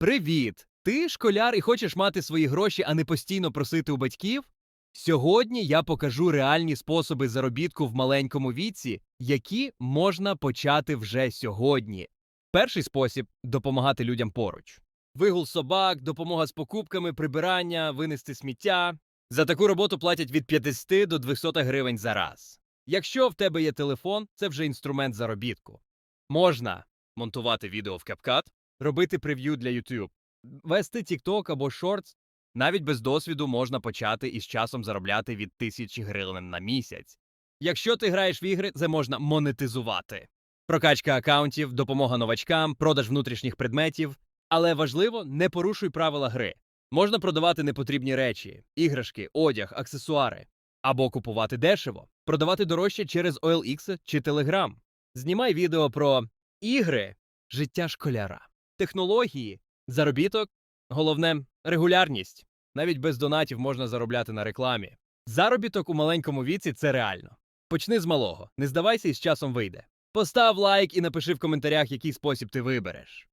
Привіт! Ти школяр і хочеш мати свої гроші, а не постійно просити у батьків? Сьогодні я покажу реальні способи заробітку в маленькому віці, які можна почати вже сьогодні. Перший спосіб допомагати людям поруч. Вигул собак, допомога з покупками, прибирання, винести сміття. За таку роботу платять від 50 до 200 гривень за раз. Якщо в тебе є телефон, це вже інструмент заробітку. Можна монтувати відео в CapCut, робити прев'ю для YouTube, вести TikTok або Shorts. Навіть без досвіду можна почати і з часом заробляти від тисячі гривень на місяць. Якщо ти граєш в ігри, це можна монетизувати. Прокачка акаунтів, допомога новачкам, продаж внутрішніх предметів. Але важливо, не порушуй правила гри. Можна продавати непотрібні речі, іграшки, одяг, аксесуари. Або купувати дешево, продавати дорожче через OLX чи Telegram. Знімай відео про ігри, життя школяра, технології, заробіток, головне регулярність. Навіть без донатів можна заробляти на рекламі. Заробіток у маленькому віці це реально. Почни з малого, не здавайся і з часом вийде. Постав лайк і напиши в коментарях, який спосіб ти вибереш.